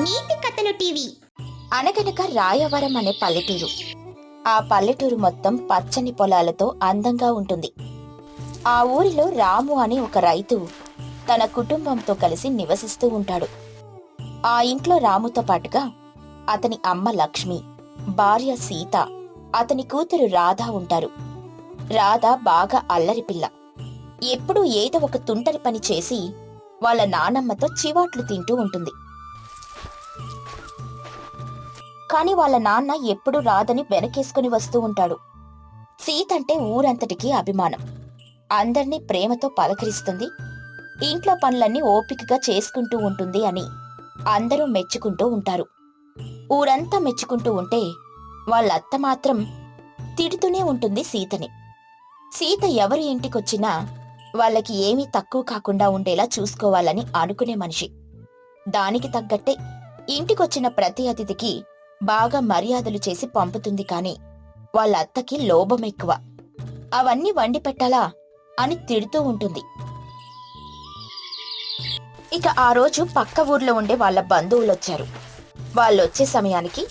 నీతి కథలు టీవీ. అనగనక రాయవరం అనే పల్లెటూరు. ఆ పల్లెటూరు మొత్తం పచ్చని పొలాలతో అందంగా ఉంటుంది. ఆ ఊరిలో రాము అనే ఒక రైతు తన కుటుంబంతో కలిసి నివసిస్తూ ఉంటాడు. ఆ ఇంట్లో రాముతో పాటుగా అతని అమ్మ లక్ష్మి భార్య సీత అతని కూతురు రాధ ఉంటారు. రాధ బాగా అల్లరి పిల్ల. ఎప్పుడూ ఏదో ఒక తుంటరి పని చేసి వాళ్ళ నానమ్మతో చివాట్లు తింటూ ఉంటుంది. కాని వాళ్ళ నాన్న ఎప్పుడు రాదని వెనకేసుకుని వస్తూ ఉంటాడు. సీత అంటే ఊరంతటికీ అభిమానం. అందర్నీ ప్రేమతో పలకరిస్తుంది. ఇంట్లో పనులన్నీ ఓపికగా చేసుకుంటూ ఉంటుంది అని అందరూ మెచ్చుకుంటూ ఉంటారు. ఊరంతా మెచ్చుకుంటూ ఉంటే వాళ్ళ అత్త మాత్రం తిడుతూనే ఉంటుంది సీతని. సీత ఎవరి ఇంటికొచ్చినా వాళ్ళకి ఏమీ తక్కువ కాకుండా ఉండేలా చూసుకోవాలని అనుకునే మనిషి. దానికి తగ్గట్టే ఇంటికొచ్చిన ప్రతి అతిథికి బాగా మర్యాదలు చేసి పంపుతుంది కాని వాళ్ళ అత్తకి లోభం ఎక్కువ. అవన్నీ వండి పెట్టాలా అని తిడుతూ ఉంటుంది. ఇక ఆ రోజు పక్క ఊర్లో ఉండే వాళ్ళ బంధువులొచ్చారు. వాళ్ళొచ్చే సమయానికి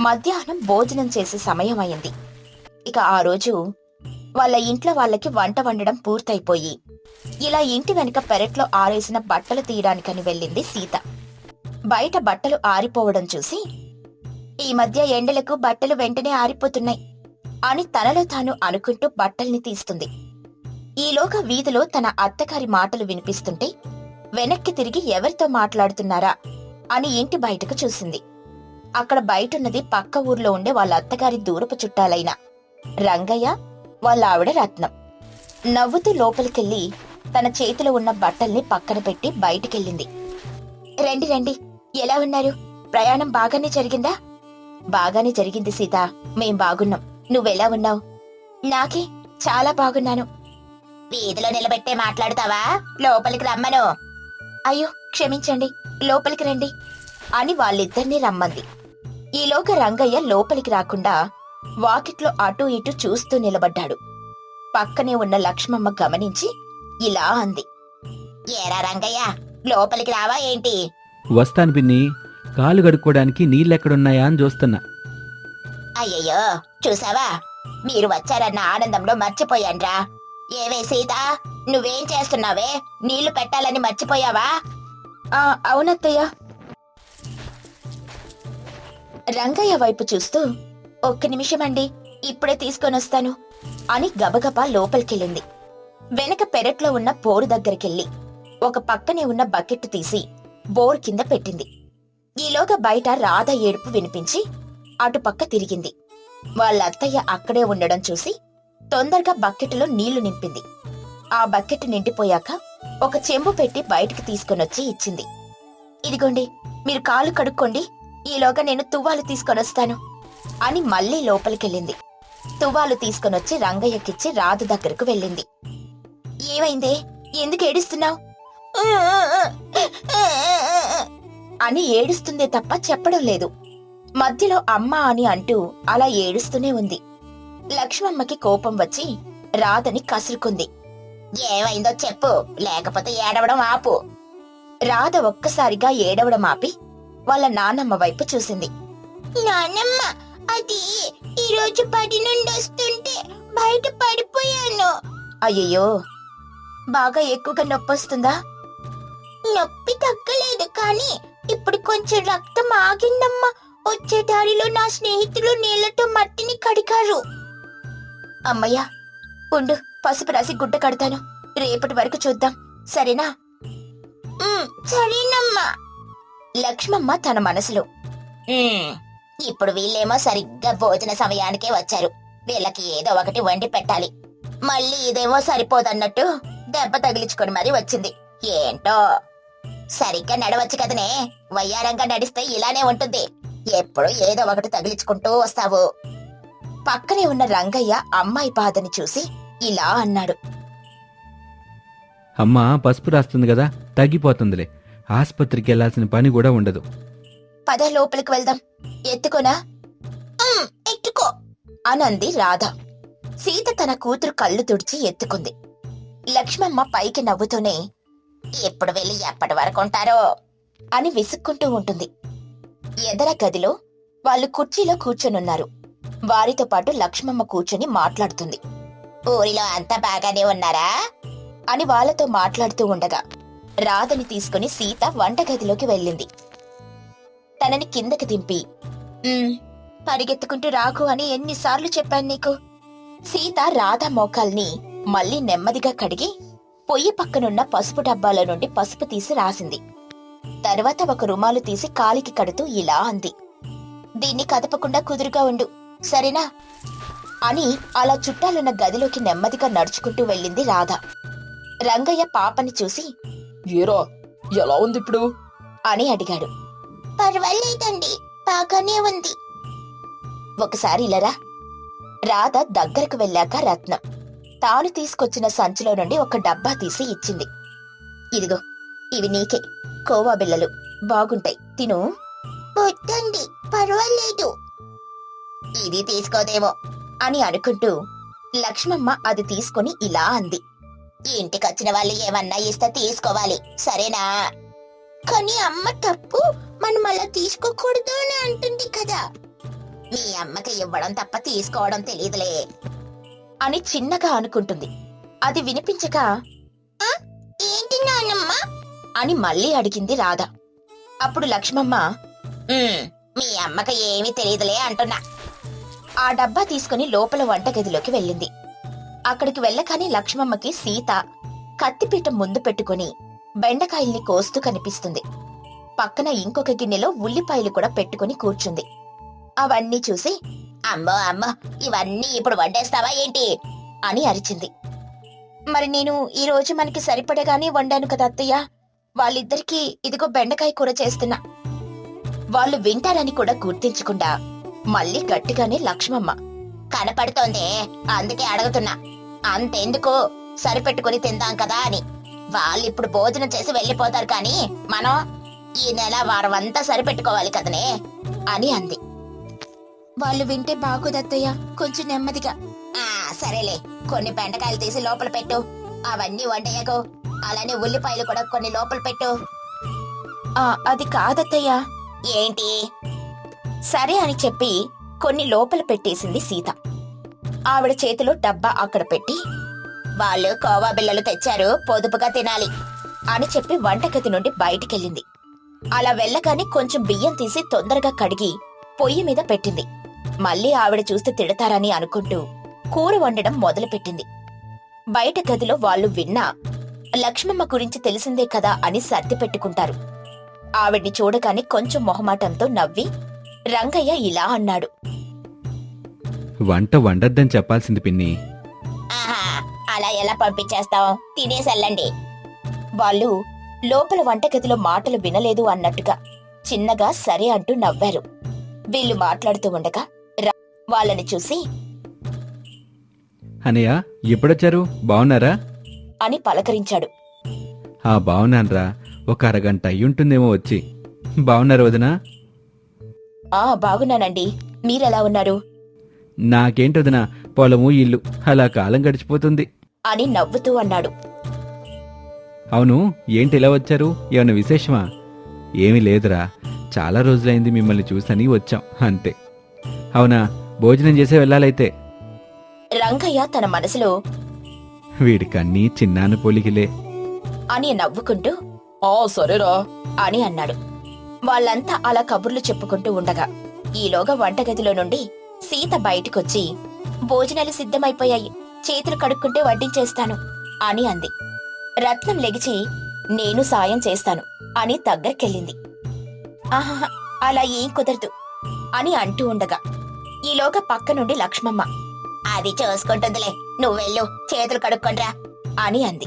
మధ్యాహ్నం భోజనం చేసే సమయం అయింది ఇక ఆ రోజు వాళ్ళ ఇంట్లో వాళ్ళకి వంట వండడం పూర్తయిపోయి ఇలా ఇంటి వెనుక పెరట్లో ఆరేసిన బట్టలు తీయడానికని వెళ్ళింది సీత. బయట బట్టలు ఆరిపోవడం చూసి ఈ మధ్య ఎండలకు బట్టలు వెంటనే ఆరిపోతున్నాయి అని తనలో తాను అనుకుంటూ బట్టల్ని తీస్తుంది. ఈలోగా వీధిలో తన అత్తగారి మాటలు వినిపిస్తుంటే వెనక్కి తిరిగి ఎవరితో మాట్లాడుతున్నారా అని ఇంటి బయటకు చూసింది. అక్కడ బయటున్నది పక్క ఊర్లో ఉండే వాళ్ళ అత్తగారి దూరపు చుట్టాలైన రంగయ్య వాళ్ళ ఆవిడ రత్నం. నవ్వుతూ లోపలికెళ్ళి తన చేతిలో ఉన్న బట్టల్ని పక్కన పెట్టి బయటికెళ్ళింది. రండి రండి. ఎలా ఉన్నారు? ప్రయాణం బాగానే జరిగిందా? బాగానే జరిగింది సీత. మేం బాగున్నాం. నువ్వెలా ఉన్నావు? నాకే చాలా బాగున్నాను. వీధిలో నిలబెట్టే మాట్లాడుతావా? లోపలికి రమ్మను. అయ్యో క్షమించండి. లోపలికి రండి అని వాళ్ళిద్దరినీ రమ్మంది. ఈలోక రంగయ్య లోపలికి రాకుండా వాకిట్లో అటూ ఇటూ చూస్తూ నిలబడ్డాడు. పక్కనే ఉన్న లక్ష్మమ్మ గమనించి ఇలా అంది. ఏరా రంగయ్య లోపలికి రావా ఏంటి? వస్తాను పిన్ని. కాలు కడుక్కోవడానికి నీళ్ళెక్కడున్నాయా అని చూస్తున్నా. అయ్యయ్యో చూసావా? మీరు వచ్చారన్న ఆనందంలో మర్చిపోయాన్రా. ఏవే సీత నువ్వేం చేస్తున్నావే? నీళ్ళు పెట్టాలని మర్చిపోయావా? అవునత్తయ్య. రంగయ్య వైపు చూస్తూ ఒక్క నిమిషమండి ఇప్పుడే తీసుకొనొస్తాను అని గబగబా లోపలికెళ్ళింది. వెనక పెరట్లో ఉన్న బోరు దగ్గరికెళ్ళి ఒక పక్కనే ఉన్న బకెట్ తీసి బోర్ కింద పెట్టింది. ఈలోగా బయట రాధ ఏడుపు వినిపించి అటుపక్క తిరిగింది. వాళ్ళ అత్తయ్య అక్కడే ఉండడం చూసి తొందరగా బకెట్లో నీళ్ళు నింపింది. ఆ బకెట్ నిండిపోయాక ఒక చెంబు పెట్టి బయటికి తీసుకొనొచ్చి ఇచ్చింది. ఇదిగోండి మీరు కాలు కడుక్కోండి ఈలోగా నేను తువ్వాలు తీసుకొనొస్తాను అని మళ్ళీ లోపలికెళ్ళింది. తువ్వాలు తీసుకొనొచ్చి రంగయ్యకిచ్చి రాధ దగ్గరకు వెళ్ళింది. ఏమైందే? ఎందుకు ఏడుస్తున్నావు? అని ఏడుస్తుందే తప్ప చెప్పడం లేదు. మధ్యలో అమ్మ అని అంటూ అలా ఏడుస్తూనే ఉంది. లక్ష్మమ్మకి కోపం వచ్చి రాధని కసురుకుంది. ఏమైందో చెప్పు లేకపోతే ఏడవడం ఆపు. రాధ ఒక్కసారిగా ఏడవడం ఆపి వాళ్ళ నానమ్మ వైపు చూసింది. నానమ్మ అది ఈరోజు పడి నుండి వస్తుంటే బయట పడిపోయాను. అయ్యయ్యో బాగా ఎక్కువగా నొప్పి వస్తుందా నొప్పి తగ్గలేదు కానీ ఇప్పుడు కొంచెం రక్తం ఆగిందమ్మా. వచ్చే దారిలో నా స్నేహితులు నీళ్ళతో మట్టిని కడిగారు. అమ్మయ్యా ఉండు పసుపు రాసి గుడ్డ కడతాను. రేపటి వరకు చూద్దాం. సరేనా? సరేనమ్మా. లక్ష్మమ్మ తన మనసులో ఇప్పుడు వీళ్ళేమో సరిగ్గా భోజన సమయానికే వచ్చారు. వీళ్ళకి ఏదో ఒకటి వండి పెట్టాలి. మళ్ళీ ఇదేమో సరిపోదన్నట్టు దెబ్బ తగిలించుకొని మరీ వచ్చింది. ఏంటో? సరిగ్గా నడవచ్చు కదనే. వయ్యారంగా నడిస్తే ఇలానే ఉంటుంది. ఎప్పుడు ఏదో ఒకటి తగిలించుకుంటూ వస్తావు. పక్కనే ఉన్న రంగయ్య అమ్మాయి బాధని చూసి ఇలా అన్నాడు. అమ్మ పసుపు రాస్తుంది కదా తగ్గిపోతుందిలే. ఆసుపత్రికి వెళ్ళాల్సిన పని కూడా ఉండదు. పద లోపలికి వెళ్దాం. ఎత్తుకోనా? "ఉమ్, ఎత్తుకో అనంది రాధ. సీత తన కూతురు కళ్ళు తుడిచి ఎత్తుకుంది. లక్ష్మమ్మ పైకి నవ్వుతూనే ఎప్పుడు వెళ్ళి ఎప్పటి వరకు ఉంటారో అని విసుక్కుంటూ ఉంటుంది. ఎదర గదిలో వాళ్ళు కుర్చీలో కూర్చొనున్నారు. వారితో పాటు లక్ష్మమ్మ కూర్చొని మాట్లాడుతుంది. ఊరిలో అంతా బాగానే ఉన్నారా? అని వాళ్ళతో మాట్లాడుతూ ఉండగా రాధని తీసుకుని సీత వంటగదిలోకి వెళ్ళింది. తనని కిందకి దింపి పరిగెత్తుకుంటూ రాకు అని ఎన్నిసార్లు చెప్పాను నీకు. సీత రాధ మోకాల్ని మళ్ళీ నెమ్మదిగా కడిగి పొయ్యి పక్కనున్న పసుపు డబ్బాల నుండి పసుపు తీసి రాసింది. తర్వాత ఒక రుమాలు తీసి కాలికి కడుతూ ఇలా అంది. దీన్ని కదపకుండా కుదురుగా ఉండు. సరేనా? అని అలా చుట్టాలున్న గదిలోకి నెమ్మదిగా నడుచుకుంటూ వెళ్ళింది రాధ. రంగయ్య పాపని చూసి ఏరా ఎలా ఉంది ఇప్పుడు? అని అడిగాడు. పర్వాలేదండి బాగానే ఉంది. ఒకసారి ఇలరా రాధ దగ్గరకు వెళ్ళాక రత్నం. తాను తీసుకొచ్చిన సంచిలో నుండి ఒక డబ్బా తీసి ఇచ్చింది. ఇదిగో ఇవి నీకే. కోవా బిళ్ళలు. బాగుంటాయి. తిను. వద్దండి పర్వాలేదు. ఇది తీసుకోదేమో అని అనుకుంటూ లక్ష్మమ్మ అది తీసుకొని ఇలా అంది. ఇంటికొచ్చిన వాళ్ళు ఏమన్నా ఇస్తే తీసుకోవాలి. సరేనా? కానీ అమ్మ తప్పు. మనం అలా తీసుకోకూడదు అని అంటుంది కదా. మీ అమ్మకి ఇవ్వడం తప్ప తీసుకోవడం తెలియదులే అని చిన్నగా అనుకుంటుంది. అది వినిపించక "ఆ? ఏంటి నానమ్మా? అని మళ్ళీ అడిగింది రాధ. అప్పుడు లక్ష్మమ్మ మీ అమ్మకి ఏమీ తెలియదులే అంటున్నా. ఆ డబ్బా తీసుకుని లోపల వంటగదిలోకి వెళ్ళింది. అక్కడికి వెళ్ళగానే లక్ష్మమ్మకి సీత కత్తిపీట ముందు పెట్టుకుని బెండకాయల్ని కోస్తూ కనిపిస్తుంది. పక్కన ఇంకొక గిన్నెలో ఉల్లిపాయలు కూడా పెట్టుకుని కూర్చుంది. అవన్నీ చూసి అమ్మో అమ్మో ఇవన్నీ ఇప్పుడు వండేస్తావా ఏంటి? అని అరిచింది. మరి నేను ఈ రోజు మనకి సరిపడగానే వండాను కదా అత్తయ్య? వాళ్ళిద్దరికీ ఇదిగో బెండకాయ కూర చేస్తున్నా. వాళ్ళు వింటారని కూడా గుర్తించకుండా మళ్ళీ గట్టిగానే లక్ష్మమ్మ కనపడుతోందే అందుకే అడుగుతున్నా. అంతెందుకు? సరిపెట్టుకుని తిందాం కదా అని. వాళ్ళిప్పుడు భోజనం చేసి వెళ్ళిపోతారు కానీ మనం ఈ నెల వారం అంతా సరిపెట్టుకోవాలి కదనే? అని అంది. వాళ్ళు వింటే బాగోదత్తయ్య కొంచెం నెమ్మదిగా. ఆ సరేలే కొన్ని బెండకాయలు తీసి లోపల పెట్టు. అవన్నీ వండయ్యకు. అలానే ఉల్లిపాయలు కూడా కొన్ని లోపల పెట్టు. అది కాదత్తయ్య. ఏంటి? సరే అని చెప్పి కొన్ని లోపల పెట్టేసింది సీత. ఆవిడ చేతిలో డబ్బా అక్కడ పెట్టి వాళ్ళు కోవా బిళ్ళలు తెచ్చారు పొదుపుగా తినాలి అని చెప్పి వంటగది నుండి బయటికెళ్ళింది. అలా వెళ్ళగానే కొంచెం బియ్యం తీసి తొందరగా కడిగి పొయ్యి మీద పెట్టింది. మళ్ళీ ఆవిడ చూస్తే తిడతారని అనుకుంటూ కూర వండడం మొదలుపెట్టింది. బయట గదిలో వాళ్ళు విన్నా లక్ష్మమ్మ గురించి తెలిసిందే కదా అని సర్ది పెట్టుకుంటారు. ఆవిడ్ని చూడగానే కొంచెం మొహమాటంతో నవ్వి రంగయ్య ఇలా అన్నాడు. వంట వండొద్దని చెప్పాల్సింది పిన్ని. ఆహా అలా ఎలా పంపించేస్తాం తినేసెళ్ళండి. వాళ్ళు లోపల వంటగదిలో మాటలు వినలేదు అన్నట్టుగా చిన్నగా సరే అంటూ నవ్వారు. వీళ్ళు మాట్లాడుతూ ఉండగా వాళ్ళని చూసి అనయ్య ఎప్పుడొచ్చారు? బాగున్నారా అని పలకరించాడు. ఆ బాగున్నాన్రా ఒక అరగంట అయ్యుంటుందేమో వచ్చి. బాగున్నారు వదినా? ఆ బాగున్నానండి. మీరెలా ఉన్నారు? నాకేంటి వదినా పొలము ఇల్లు అలా కాలం గడిచిపోతుంది. అని నవ్వుతూ అన్నాడు. అవును ఏంటి ఇలా వచ్చారు? ఏమైనా విశేషమా? ఏమీ లేదురా. చాలా రోజులైంది మిమ్మల్ని చూసని వచ్చాం అంతే. అవునా? భోజనం చేసే వెళ్ళాలైతే. రంగయ్య తన మనసులో వీడికన్నీ చిన్నాన్న పోలికలే. అని నవ్వుకుంటూ ఆ సరేరా అని అన్నాడు. వాళ్ళంతా అలా కబుర్లు చెప్పుకుంటూ ఉండగా ఈలోగా వంటగదిలో నుండి సీత బయటికొచ్చి భోజనాలు సిద్ధమైపోయాయి చేతులు కడుక్కుంటే వడ్డించేస్తాను అని అంది. రత్నం లెగిచి నేను సాయం చేస్తాను అని దగ్గరికెళ్ళింది. ఆహా అలా ఏం కుదరదు అని అంటూ ఉండగా ఈలోగా పక్క నుండి లక్ష్మమ్మ. అది చూసుకుంటుందిలే. నువ్వెళ్ళు చేతులు కడుక్కొనరా అని అంది.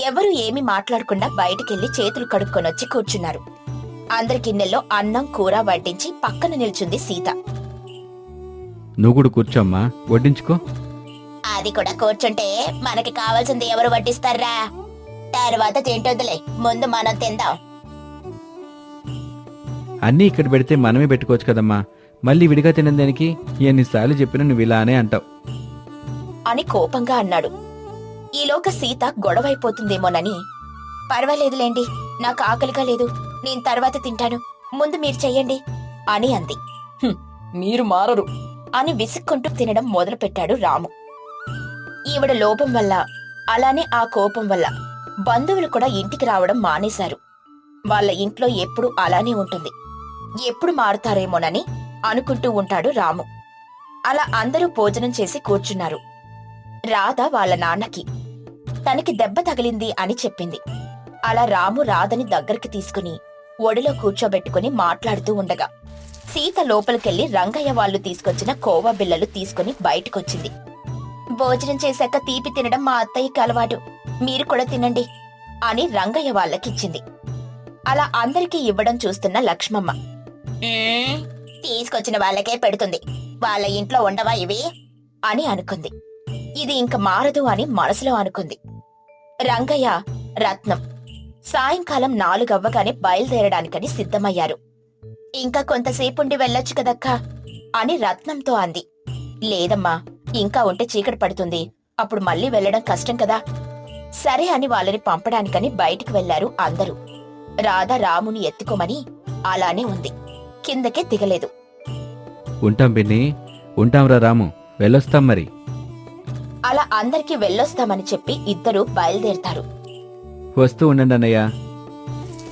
ఎవరు ఏమీ మాట్లాడకుండా బయటికెళ్ళి చేతులు కడుక్కొనొచ్చి కూర్చున్నారు. అందరి గిన్నెల్లో అన్నం కూర వడ్డించి పక్కన నిల్చుంది సీత. నువ్వు కూడా కూర్చోమ్మా వడ్డించుకో. అది కూడా కూర్చుంటే మనకి కావాల్సింది ఎవరు వడ్డిస్తారా? తర్వాత తింటుందిలే ముందు మనం తిందాం. అన్నీ ఇక్కడ పెడితే మనమే పెట్టుకోవచ్చు కదమ్మా. మళ్ళీ విడిగా తినని దానికి ఎన్నిసార్లు చెప్పినా నువ్వు ఇలానే అంటావు. అని కోపంగా అన్నాడు. ఈలోగా సీత గొడవైపోతుందేమోనని. పర్వాలేదులేండి నాకు ఆకలిగా లేదు. నేను తర్వాత తింటాను. ముందు మీరు చెయ్యండి అని అంది. మీరు మారరు. అని విసుక్కుంటూ తినడం మొదలుపెట్టాడు రాము. ఈవిడ లోపం వల్ల అలానే ఆ కోపం వల్ల బంధువులు కూడా ఇంటికి రావడం మానేశారు. వాళ్ళ ఇంట్లో ఎప్పుడు అలానే ఉంటుంది. ఎప్పుడు మారుతారేమోనని అనుకుంటూ ఉంటాడు రాము. అలా అందరూ భోజనం చేసి కూర్చున్నారు. రాధ వాళ్ళ నాన్నకి తనకి దెబ్బ తగిలింది అని చెప్పింది. అలా రాము రాధని దగ్గరికి తీసుకుని ఒడిలో కూర్చోబెట్టుకుని మాట్లాడుతూ ఉండగా సీత లోపలికెళ్ళి రంగయ్య వాళ్ళు తీసుకొచ్చిన కోవా బిళ్ళలు తీసుకుని బయటకొచ్చింది. భోజనం చేశాక తీపి తినడం మా అత్తయ్యకి అలవాటు మీరు కూడా తినండి అని రంగయ్య వాళ్ళకిచ్చింది. అలా అందరికీ ఇవ్వడం చూస్తున్న లక్ష్మమ్మ. తీసుకొచ్చిన వాళ్ళకే పెడుతుంది. వాళ్ళ ఇంట్లో ఉండవా ఇవి? అని అనుకుంది. ఇది ఇంక మారదు అని మనసులో అనుకుంది. రంగయ్య రత్నం. సాయంకాలం నాలుగవ్వగానే బయలుదేరడానికని సిద్ధమయ్యారు. ఇంకా కొంతసేపుండి వెళ్ళొచ్చు కదక్కా? అని రత్నంతో అంది. లేదమ్మా ఇంకా ఉంటే చీకటి పడుతుంది. అప్పుడు మళ్ళీ వెళ్ళడం కష్టం కదా? సరే అని వాళ్ళని పంపడానికని బయటికి వెళ్ళారు అందరూ. రాధ రాముని ఎత్తుకోమని అలానే ఉంది. కిందకే దిగలేదు. ఉంటాం పిన్ని. ఉంటాంరా రాము. వెళ్ళొస్తాం మరి. అలా అందరికీ వెళ్ళొస్తామని చెప్పి ఇద్దరు బయలుదేరతారు. వస్తూ ఉండండి అన్నయ్య.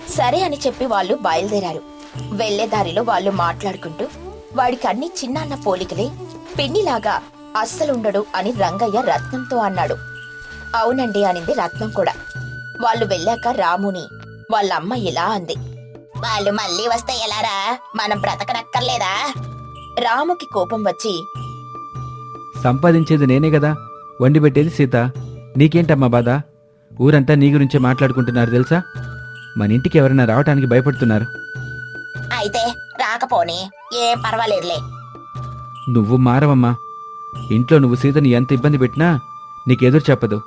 సరే అని చెప్పి వాళ్ళు బయలుదేరారు. వెళ్ళే దారిలో వాళ్ళు మాట్లాడుకుంటూ వాడికి అన్ని చిన్నాన్న పోలికలే. పిన్నిలాగా అస్సలుండడు అని రంగయ్య రత్నంతో అన్నాడు. అవునండి అనింది రత్నం కూడా. వాళ్ళు వెళ్ళాక రాముని వాళ్ళ అమ్మ ఇలా అంది. వాళ్ళు మళ్ళీ వస్తే ఎలారా? మనం బ్రతకనక్కర్లేదా? రాముకి కోపం వచ్చి సంపాదించేది నేనే కదా. వండి పెట్టేది సీత. నీకేంటమ్మా బాధ? ఊరంతా నీ గురించే మాట్లాడుకుంటున్నారు తెలుసా? మన ఇంటికి ఎవరైనా రావటానికి భయపడుతున్నారు. అయితే రాకపోని ఏం పర్వాలేదులే. నువ్వు మారవమ్మా. ఇంట్లో నువ్వు సీతని ఎంత ఇబ్బంది పెట్టినా నీకెదురు చెప్పదు.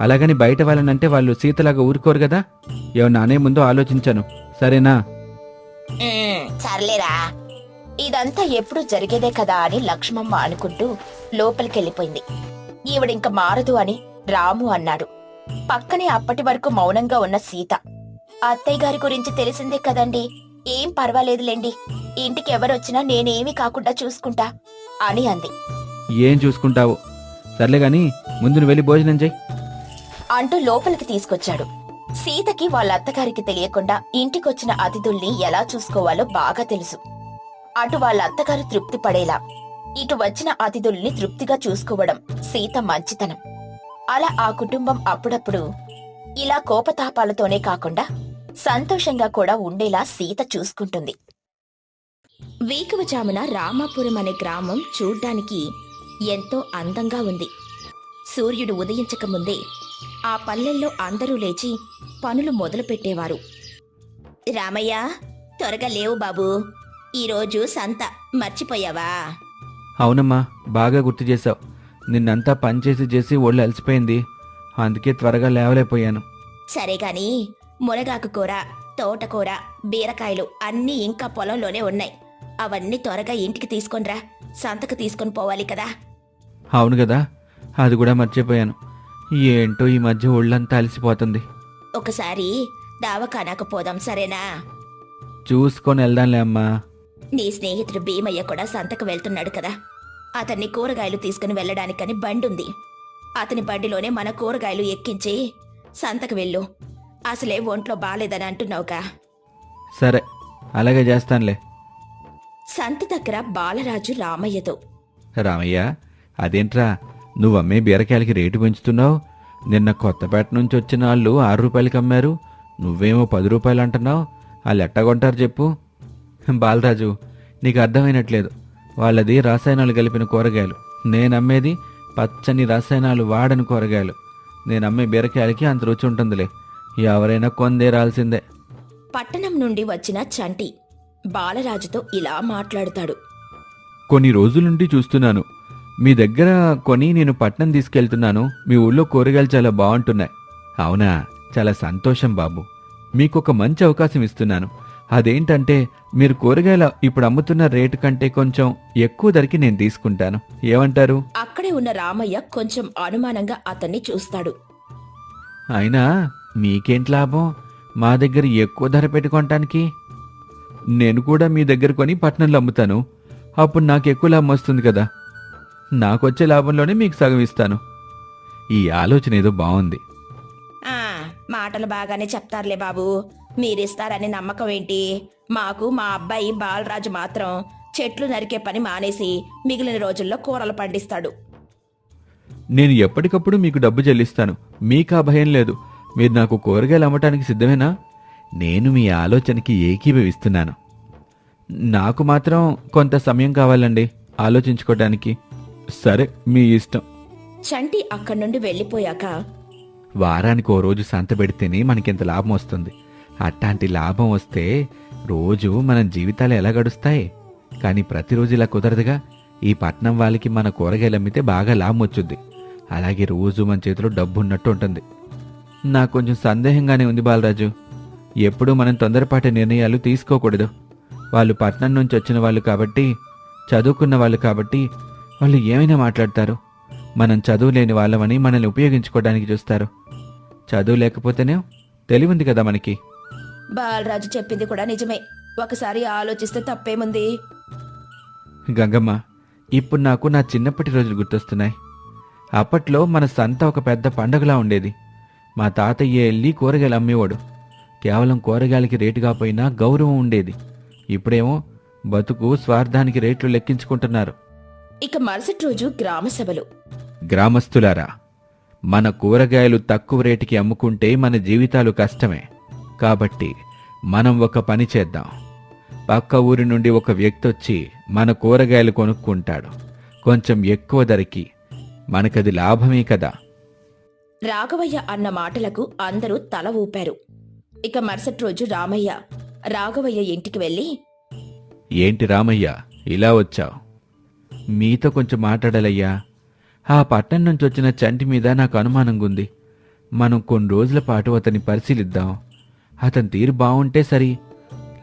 అలాగని బయట వాళ్ళనంటే వాళ్ళు సీతలాగా ఊరుకోరు కదా? ఏమన్నా అనే ముందు ఆలోచించాను. సరేనా? "ఉమ్, సర్లేరా. ఇదంతా ఎప్పుడు జరిగేదే కదా అని లక్ష్మమ్మ అనుకుంటూ లోపలికెళ్ళిపోయింది. ఈవిడింక మారదు అని రాము అన్నాడు. పక్కనే అప్పటి వరకు మౌనంగా ఉన్న సీత. అత్తయ్య గారి గురించి తెలిసిందే కదండి. ఏం పర్వాలేదులేండి. ఇంటికి ఎవరొచ్చినా నేనేమీ కాకుండా చూసుకుంటా అని అంది. ఏం చూసుకుంటావు? సర్లే గాని ముందు నువ్వు వెళ్ళి భోజనం చెయ్యి అంటూ లోపలికి తీసుకొచ్చాడు. సీతకి వాళ్ళ అత్తగారికి తెలియకుండా ఇంటికొచ్చిన అతిథుల్ని ఎలా చూసుకోవాలో బాగా తెలుసు. అటు వాళ్ళ అత్తగారు తృప్తి పడేలా. ఇటు వచ్చిన అతిథుల్ని తృప్తిగా చూసుకోవడం సీత మంచితనం. అలా ఆ కుటుంబం అప్పుడప్పుడు ఇలా కోపతాపాలతోనే కాకుండా సంతోషంగా కూడా ఉండేలా సీత చూసుకుంటుంది. వేకువజామున రామాపురం అనే గ్రామం చూడ్డానికి ఎంతో అందంగా ఉంది. సూర్యుడు ఉదయించక ముందే ఆ పల్లెల్లో అందరూ లేచి పనులు మొదలుపెట్టేవారు. రామయ్య త్వరగా లేవు బాబు. ఈరోజు సంత. మర్చిపోయావా? అవునమ్మా బాగా గుర్తు చేశావు. నిన్నంతా పనిచేసి చేసి ఒళ్ళు అలసిపోయింది. అందుకే త్వరగా లేవలేకపోయాను. సరే గాని మునగాకు కూర తోటకూర బీరకాయలు అన్నీ ఇంకా పొలంలోనే ఉన్నాయి. అవన్నీ త్వరగా ఇంటికి తీసుకొనిరా. సంతకు తీసుకొని పోవాలి కదా. అవును కదా అది కూడా మర్చిపోయాను. ఏంటో ఈ మధ్య ఒళ్ళంతా అలసిపోతుంది. ఒకసారి దావఖానాకు పోదాం సరేనా? చూసుకొని వెళ్దాంలే అమ్మా. నీ స్నేహితుడు భీమయ్య కూడా సంతకు వెళ్తున్నాడు కదా. అతన్ని కూరగాయలు తీసుకుని వెళ్ళడానికని బండుంది. అతని బండిలోనే మన కూరగాయలు ఎక్కించి సంతకు వెళ్ళు. అసలే ఒంట్లో బాలేదని అంటున్నావుగా. సరే అలాగే చేస్తానులే. సంత దగ్గర బాలరాజు రామయ్యతో. రామయ్య అదేంట్రా? నువ్వు అమ్మే బీరకాయలకి రేటు పెంచుతున్నావు? నిన్న కొత్తపేట నుంచి వచ్చిన వాళ్ళు ఆరు రూపాయలకి అమ్మారు. నువ్వేమో పది రూపాయలు అంటున్నావు వాళ్ళు ఎట్టగొంటారు చెప్పు. బాలరాజు నీకు అర్థమైనట్లేదు. వాళ్ళది రసాయనాలు కలిపిన కూరగాయలు. నేను అమ్మేది పచ్చని రసాయనాలు వాడని కూరగాయలు. నేను అమ్మే బీరకాయలకి అంత రుచి ఉంటుందిలే. ఎవరైనా కొందేరాల్సిందే పట్టణం నుండి వచ్చిన చంటి బాలరాజుతో ఇలా మాట్లాడుతాడు. కొన్ని రోజుల నుండి చూస్తున్నాను. మీ దగ్గర కొని నేను పట్నం తీసుకెళ్తున్నాను. మీ ఊళ్ళో కూరగాయలు చాలా బాగుంటున్నాయి. అవునా? చాలా సంతోషం బాబు. మీకు ఒక మంచి అవకాశం ఇస్తున్నాను. అదేంటంటే మీరు కూరగాయల ఇప్పుడు అమ్ముతున్న రేటు కంటే కొంచెం ఎక్కువ ధరకి నేను తీసుకుంటాను. ఏమంటారు? అక్కడే ఉన్న రామయ్య కొంచెం అనుమానంగా అతన్ని చూస్తాడు. అయినా మీకేంటి లాభం? మా దగ్గర ఎక్కువ ధర పెట్టుకోవటానికి? నేను కూడా మీ దగ్గర కొని పట్నంలో అమ్ముతాను. అప్పుడు నాకు ఎక్కువ లాభం వస్తుంది కదా. నాకొచ్చే లాభంలోనే మీకు సగం ఇస్తాను. ఈ ఆలోచన ఏదో బాగుంది ఆ మాటలు బాగానే చెప్తారులే బాబు. మీరిస్తారని నమ్మకం ఏంటి? మాకు మా అబ్బాయి బాలరాజు మాత్రం చెట్లు నరికే పని మానేసి మిగిలిన రోజుల్లో కూరలు పండిస్తాడు. నేను ఎప్పటికప్పుడు మీకు డబ్బు చెల్లిస్తాను. మీకు ఆ భయం లేదు. మీరు నాకు కూరగాయలు అమ్మటానికి సిద్ధమేనా? నేను మీ ఆలోచనకి ఏకీభవిస్తున్నాను. నాకు మాత్రం కొంత సమయం కావాలండి. ఆలోచించుకోవడానికి సరే మీ ఇష్టం. చంటి అక్కడి నుండి వెళ్ళిపోయాక వారానికి ఓ రోజు సంత పెడితేనే మనకింత లాభం వస్తుంది. అట్లాంటి లాభం వస్తే రోజు మన జీవితాలు ఎలా గడుస్తాయి? కానీ ప్రతిరోజు ఇలా కుదరదుగా. ఈ పట్నం వాళ్ళకి మన కూరగాయలు అమ్మితే బాగా లాభం వచ్చుద్ది. అలాగే రోజు మన చేతిలో డబ్బు ఉన్నట్టు ఉంటుంది. నాకు కొంచెం సందేహంగానే ఉంది బాలరాజు. ఎప్పుడూ మనం తొందరపాటి నిర్ణయాలు తీసుకోకూడదు. వాళ్ళు పట్నం నుంచి వచ్చిన వాళ్ళు కాబట్టి చదువుకున్న వాళ్ళు కాబట్టి వాళ్ళు ఏమైనా మాట్లాడతారు? మనం చదువు లేని వాళ్ళమని మనల్ని ఉపయోగించుకోవడానికి చూస్తారు. చదువు లేకపోతేనే తెలివి ఉంది కదా మనకి. బాలరాజు చెప్పింది కూడా నిజమే. ఒకసారి ఆలోచిస్తే తప్పేముంది? గంగమ్మ ఇప్పుడు నాకు నా చిన్నప్పటి రోజులు గుర్తొస్తున్నాయి. అప్పట్లో మన సంత ఒక పెద్ద పండగలా ఉండేది. మా తాతయ్య వెళ్ళి కూరగాయలు అమ్మేవాడు. కేవలం కూరగాయలకి రేటు కాపోయినా గౌరవం ఉండేది. ఇప్పుడేమో బతుకు స్వార్థానికి రేట్లు లెక్కించుకుంటున్నారు. ఇక మరుసటి రోజు గ్రామ సభలు. గ్రామస్తులారా మన కూరగాయలు తక్కువ రేటుకి అమ్ముకుంటే మన జీవితాలు కష్టమే. కాబట్టి మనం ఒక పని చేద్దాం. పక్క ఊరి నుండి ఒక వ్యక్తి వచ్చి మన కూరగాయలు కొనుక్కుంటాడు. కొంచెం ఎక్కువ ధరకి. మనకది లాభమే కదా. రాఘవయ్య అన్న మాటలకు అందరూ తల ఊపారు. ఇక మరుసటి రోజు రామయ్య రాఘవయ్య ఇంటికి వెళ్ళి ఏంటి రామయ్య ఇలా వచ్చావు? మీతో కొంచెం మాట్లాడాలయ్యా. ఆ పట్టణం నుంచి వచ్చిన చంటి మీద నాకు అనుమానంగా ఉంది మనం కొన్ని రోజుల పాటు అతన్ని పరిశీలిద్దాం. అతని తీరు బాగుంటే సరి.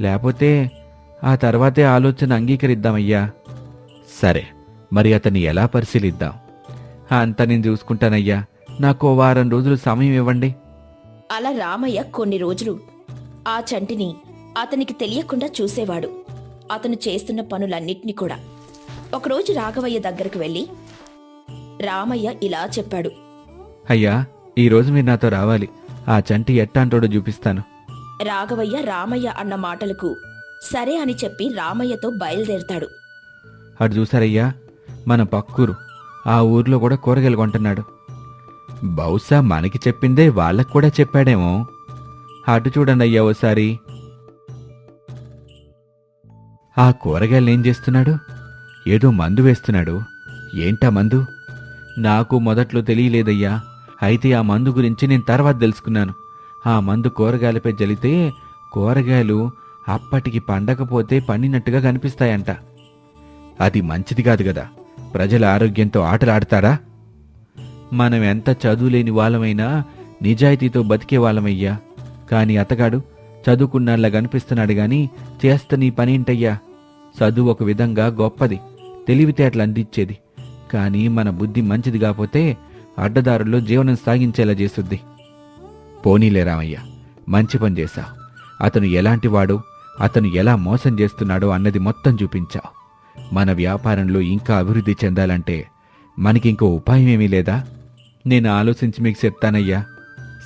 లేకపోతే ఆ తర్వాతే ఆలోచన అంగీకరిద్దామయ్యా. సరే మరి అతన్ని ఎలా పరిశీలిద్దాం? అంతా నేను చూసుకుంటానయ్యా. నాకు వారం రోజులు సమయం ఇవ్వండి. అలా రామయ్య కొన్ని రోజులు ఆ చంటిని అతనికి తెలియకుండా చూసేవాడు. అతను చేస్తున్న పనులన్నిటినీ కూడా. ఒకరోజు రాఘవయ్య దగ్గరకు వెళ్ళి రామయ్య ఇలా చెప్పాడు. అయ్యా ఈరోజు మీరు నాతో రావాలి. ఆ చంటి ఎట్టాంటోడో చూపిస్తాను. రాఘవయ్య రామయ్య అన్న మాటలకు సరే అని చెప్పి రామయ్యతో బయలుదేరతాడు. అటు చూసారయ్యా మన పక్కూరు. ఆ ఊర్లో కూడా కూరగాయలు కొంటున్నాడు. బహుశా మనకి చెప్పిందే వాళ్ళకు కూడా చెప్పాడేమో. అటు చూడండి అయ్యా ఓసారి. ఆ కూరగాయలు ఏం చేస్తున్నాడు? ఏదో మందు వేస్తున్నాడు. ఏంటా మందు? నాకు మొదట్లో తెలియలేదయ్యా. అయితే ఆ మందు గురించి నేను తర్వాత తెలుసుకున్నాను. ఆ మందు కూరగాయలపై జలితే కూరగాయలు అప్పటికి పండకపోతే పండినట్టుగా కనిపిస్తాయంట. అది మంచిది కాదు కదా. ప్రజల ఆరోగ్యంతో ఆటలాడతాడా మనం ఎంత చదువులేని వాళ్ళమైనా నిజాయితీతో బతికే వాళ్ళమయ్యా. కాని అతగాడు చదువుకున్నలా కనిపిస్తున్నాడు గాని చేస్త నీ పనేంటయ్యా చదువు ఒక విధంగా గొప్పది. తెలివితేటలు అందించేది. కానీ మన బుద్ధి మంచిది కాకపోతే అడ్డదారుల్లో జీవనం సాగించేలా చేస్తుంది. పోనీలే రామయ్య మంచి పని చేశావు. అతను ఎలాంటివాడో అతను ఎలా మోసం చేస్తున్నాడో అన్నది మొత్తం చూపించావు. మన వ్యాపారంలో ఇంకా అభివృద్ధి చెందాలంటే మనకింకో ఉపాయం ఏమీ లేదా? నేను ఆలోచించి మీకు చెప్తానయ్యా.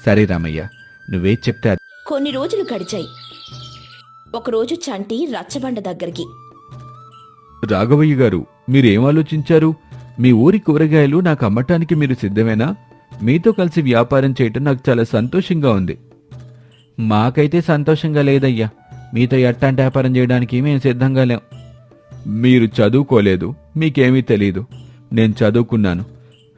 సరే రామయ్య నువ్వే చెప్తే అది. కొన్ని రోజులు గడిచాయి. ఒకరోజు చంటి రచ్చబండ దగ్గరికి. రాఘవయ్య గారు మీరేం ఆలోచించారు మీ ఊరి కూరగాయలు నాకు అమ్మటానికి మీరు సిద్ధమేనా? మీతో కలిసి వ్యాపారం చేయటం నాకు చాలా సంతోషంగా ఉంది. మాకైతే సంతోషంగా లేదయ్యా. మీతో ఎట్టాంటి వ్యాపారం చేయడానికి మేము సిద్ధంగా లేం. మీరు చదువుకోలేదు మీకేమీ తెలియదు నేను చదువుకున్నాను.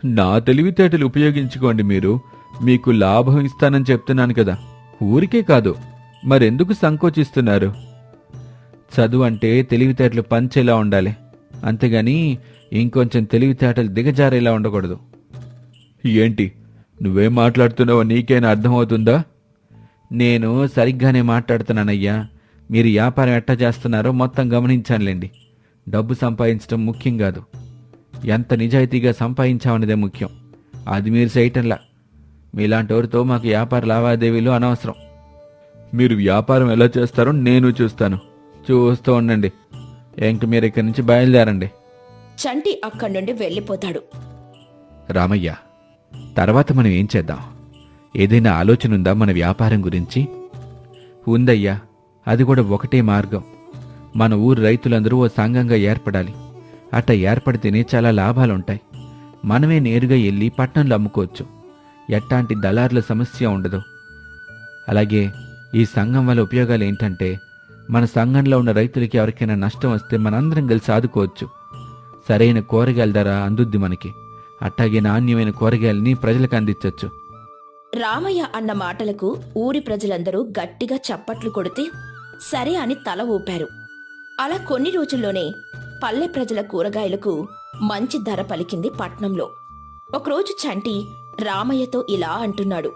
నా తెలివితేటలు ఉపయోగించుకోండి మీరు. మీకు లాభం ఇస్తానని చెప్తున్నాను కదా. ఊరికే కాదు మరెందుకు సంకోచిస్తున్నారు? చదువు అంటే తెలివితేటలు పంచేలా ఉండాలి. అంతేగాని ఇంకొంచెం తెలివితేటలు దిగజారేలా ఉండకూడదు. ఏంటి? నువ్వేం మాట్లాడుతున్నావో నీకేనా అర్థమవుతుందా? నేను సరిగ్గానే మాట్లాడుతున్నానయ్యా. మీరు వ్యాపారం ఎట్టా చేస్తున్నారో మొత్తం గమనించానులేండి. డబ్బు సంపాదించడం ముఖ్యం కాదు. ఎంత నిజాయితీగా సంపాదించామన్నదే ముఖ్యం. అది మీరు చేయటంలా. మీలాంటి వారితో మాకు వ్యాపార లావాదేవీలు అనవసరం. మీరు వ్యాపారం ఎలా చేస్తారో నేను చూస్తాను. చూస్తూ ఉండండి. ఇంక మీరు ఇక్కడి నుంచి బయలుదేరండి? చంటి అక్కడి నుండి వెళ్ళిపోతాడు. రామయ్య తర్వాత మనం ఏం చేద్దాం? ఏదైనా ఆలోచన ఉందా మన వ్యాపారం గురించి? ఉందయ్యా అది కూడా ఒకటే మార్గం. మన ఊరు రైతులందరూ ఓ సంఘంగా ఏర్పడాలి. అట్ట ఏర్పడితేనే చాలా లాభాలుంటాయి. మనమే నేరుగా వెళ్ళి పట్టణంలో అమ్ముకోవచ్చు. ఎట్టాంటి దళారుల సమస్య ఉండదు. అలాగే ఈ సంఘం వల్ల ఉపయోగాలు ఏంటంటే మన సంఘంలో ఉన్న రైతులకి ఎవరికైనా నష్టం వస్తే మనందరం కలిసి ఆదుకోవచ్చు. సరైన కూరగాయల ధర అందుద్ది మనకి. అట్టాగే నాణ్యమైన కూరగాయలని ప్రజలకు అందించవచ్చు రామయ్య అన్న మాటలకు ఊరి ప్రజలందరూ గట్టిగా చప్పట్లు కొడితే సరే అని తల ఊపారు. అలా కొన్ని రోజుల్లోనే పల్లె ప్రజల కూరగాయలకు మంచి ధర పలికింది పట్నంలో. ఒకరోజు చంటి రామయ్యతో ఇలా అంటున్నాడు.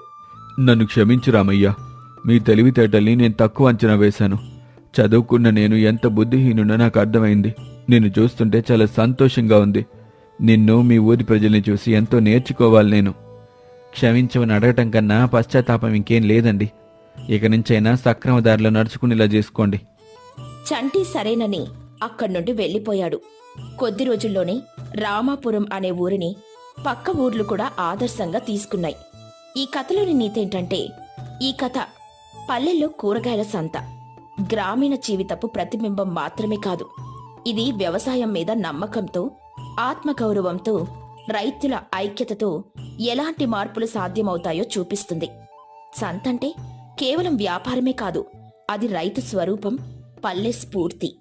నన్ను క్షమించు రామయ్య. మీ తెలివితేటల్ని నేను తక్కువ అంచనా వేశాను. చదువుకున్న నేను ఎంత బుద్ధిహీనునో నాకు అర్థమైంది. నిన్ను చూస్తుంటే చాలా సంతోషంగా ఉంది. నిన్ను మీ ఊరి ప్రజల్ని చూసి ఎంతో నేర్చుకోవాలి నేను. క్షమించమని అడగటం కన్నా పశ్చాత్తాపం ఇంకేం లేదండి. ఇక నుంచైనా సక్రమ దారిలో నడుచుకునేలా చేసుకోండి. చంటి సరేనని అక్కడి నుండి వెళ్ళిపోయాడు. కొద్ది రోజుల్లోనే రామాపురం అనే ఊరిని పక్క ఊర్లు కూడా ఆదర్శంగా తీసుకున్నాయి. ఈ కథలోని నీతేంటంటే ఈ కథ పల్లెల్లో కూరగాయల సంత. గ్రామీణ జీవితపు ప్రతిబింబం మాత్రమే కాదు. ఇది వ్యవసాయం మీద నమ్మకంతో ఆత్మగౌరవంతో రైతుల ఐక్యతతో ఎలాంటి మార్పులు సాధ్యమవుతాయో చూపిస్తుంది. సంతంటే కేవలం వ్యాపారమే కాదు అది రైతు స్వరూపం పల్లె స్ఫూర్తి.